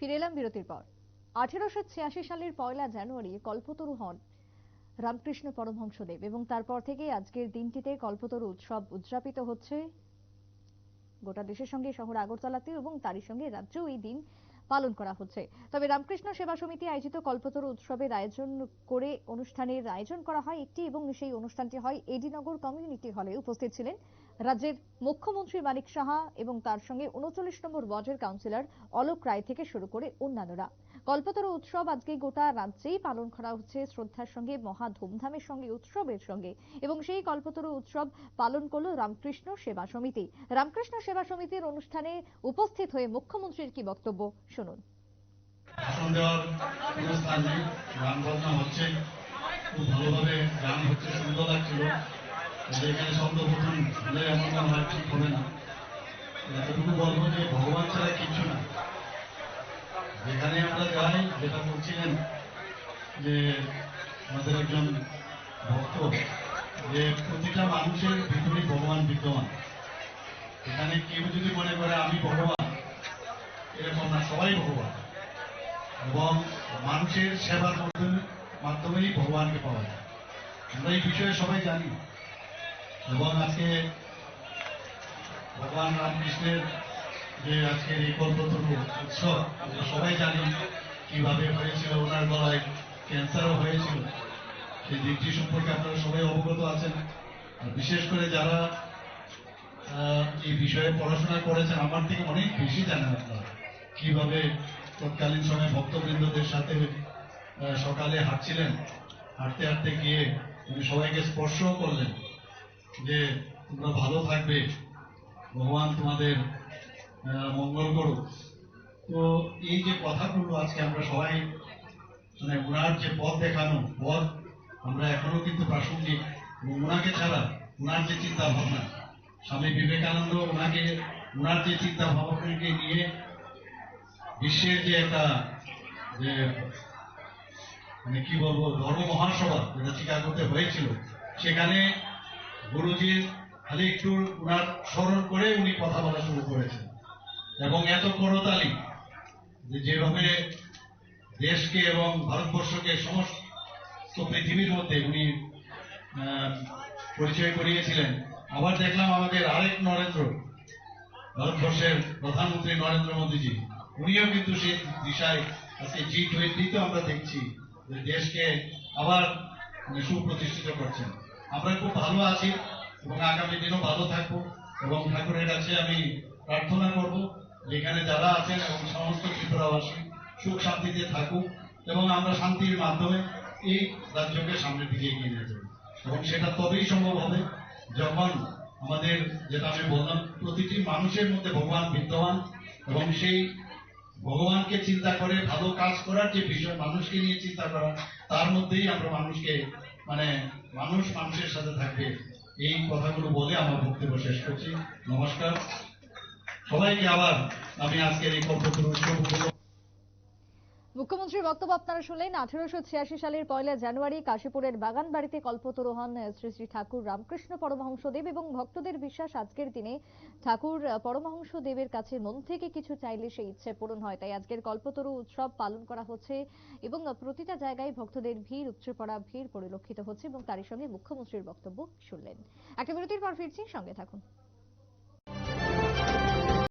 ফিরে এলাম বিরতির পর। আঠেরোশো ছিয়াশি সালের পয়লা জানুয়ারি কল্পতরু হন রামকৃষ্ণ পরমহংসদেব এবং তারপর থেকে আজকের দিনটিতে কল্পতরু উৎসব উদযাপিত হচ্ছে। গোটা দেশের সঙ্গে শহর আগরতলাতেও এবং তারই সঙ্গে রাজ্যেও এই দিন পালন করা হচ্ছে। তবে রামকৃষ্ণ সেবা সমিতি আয়োজিত কল্পতরু উৎসবের আয়োজন করে অনুষ্ঠানের আয়োজন করা হয় একটি এবং সেই অনুষ্ঠানটি হয় এডিনগর কমিউনিটি হলে উপস্থিত ছিলেন রাজ্যের মুখ্যমন্ত্রী মানিক সাহা এবং তার সঙ্গে উনচল্লিশ নম্বর ওয়ার্ডের কাউন্সিলর অলোক রায় থেকে শুরু করে অন্যান্যরা। কল্পতরু উৎসব আজকে গোটা রাজ্যেই পালন করা হচ্ছে। শ্রদ্ধার সঙ্গে, মহা ধুমধামের সঙ্গে, উৎসবের সঙ্গে। এবং সেই কল্পতরু উৎসব পালন করল রামকৃষ্ণ সেবা সমিতি। রামকৃষ্ণ সেবা সমিতির অনুষ্ঠানে উপস্থিত হয়ে মুখ্যমন্ত্রীর কি বক্তব্য শুনুন। সুন্দর এখানে শব্দ প্রথম হলে এমন মনে হয় ঠিক হবে না। এতটুকু বলব যে ভগবান ছাড়া কিছু না। যেখানে আমরা যাই, যেটা বলছিলেন যে আমাদের একজন ভক্ত যে প্রতিটা মানুষের ভিতরে ভগবান বিদ্যমান। এখানে কেউ যদি মনে করে, আমি ভগবান, এরকম না, সবাই ভগবান। এবং মানুষের সেবার মাধ্যমে মাধ্যমেই ভগবানকে পাওয়া যায়। আমরা এই বিষয়ে সবাই জানি। এবং আজকে ভগবান রামকৃষ্ণের যে আজকের এই কল্পতরু উৎসব, আমরা সবাই জানি কীভাবে হয়েছিল, ওনার গলায় ক্যান্সারও হয়েছিল। সেই দিকটি সম্পর্কে আপনারা সবাই অবগত আছেন। বিশেষ করে যারা এই বিষয়ে পড়াশোনা করেছেন, আমার থেকে অনেক বেশি জানেন আপনারা। কীভাবে তৎকালীন সময়ে ভক্তবৃন্দদের সাথে সকালে হাঁটছিলেন, হাঁটতে হাঁটতে গিয়ে উনি সবাইকে স্পর্শও করলেন। যে তোমরা ভালো থাকবে, ভগবান তোমাদের মঙ্গল করুক। তো এই যে কথাগুলো আজকে আমরা সবাই মানে ওনার যে পথ দেখানো, পথ আমরা এখনও কিন্তু প্রাসঙ্গিক। ওনাকে ছাড়া ওনার যে চিন্তা ভাবনা স্বামী বিবেকানন্দ ওনাকে, ওনার যে চিন্তা ভাবনাকে নিয়ে বিশ্বের যে একটা, যে মানে কি বলব ধর্ম মহাসভা যেটা চিকাগোতে হয়েছিল, সেখানে গুরুজির খালি একটু ওনার স্মরণ করে উনি কথা বলা শুরু করেছেন। এবং এত করতালি যেভাবে দেশকে এবং ভারতবর্ষকে সমস্ত পৃথিবীর মধ্যে উনি পরিচয় করিয়েছিলেন, আবার দেখলাম আমাদের আরেক নরেন্দ্র, ভারতবর্ষের প্রধানমন্ত্রী নরেন্দ্র মোদীজি, উনিও কিন্তু সেই দিশায় আজকে জি টোয়েন্টিতে আমরা দেখছি দেশকে আবার মানে সুপ্রতিষ্ঠিত করছেন। আমরা খুব ভালো আছি এবং আগামী দিনও ভালো থাকব এবং ঠাকুরের কাছে আমি প্রার্থনা করব যেখানে যারা আছেন এবং সমস্ত ত্রিপুরাবাসী, সুখ শান্তিতে থাকুক এবং আমরা শান্তির মাধ্যমে এই রাজ্যকে সামনের দিকে এগিয়ে নিয়ে যাব। এবং সেটা তবেই সম্ভব হবে যখন আমাদের, যেটা আমি বললাম, প্রতিটি মানুষের মধ্যে ভগবান বিদ্যমান এবং সেই ভগবানকে চিন্তা করে, ভালো কাজ করার যে বিষয় মানুষকে নিয়ে চিন্তা করা, তার মধ্যেই আমরা মানুষকে মানে মানুষ মানুষের সাথে থাকবে এই কথাগুলো বলে আমার বক্তব্য শেষ করছি। নমস্কার। সবাইকে আবার আমি আজকের এই কল্পতরু মুখ্যমন্ত্রীর বক্তব্য আপনারা শুনলেন। আঠেরোশো সালের পয়লা জানুয়ারি কাশীপুরের বাগান বাড়িতে কল্পতরু হন শ্রী শ্রী ঠাকুর রামকৃষ্ণ পরমহংসদেব এবং ভক্তদের বিশ্বাস আজকের দিনে ঠাকুর পরমহংস দেবের কাছে মন থেকে কিছু চাইলে সেই ইচ্ছে পূরণ হয়। তাই আজকের কল্পতরু উৎসব পালন করা হচ্ছে এবং প্রতিটা জায়গায় ভক্তদের ভিড় উপচে পড়া ভিড় পরিলক্ষিত হচ্ছে এবং তারই সঙ্গে মুখ্যমন্ত্রীর বক্তব্য শুনলেন। একটা বিরতির পর ফিরছি, সঙ্গে থাকুন।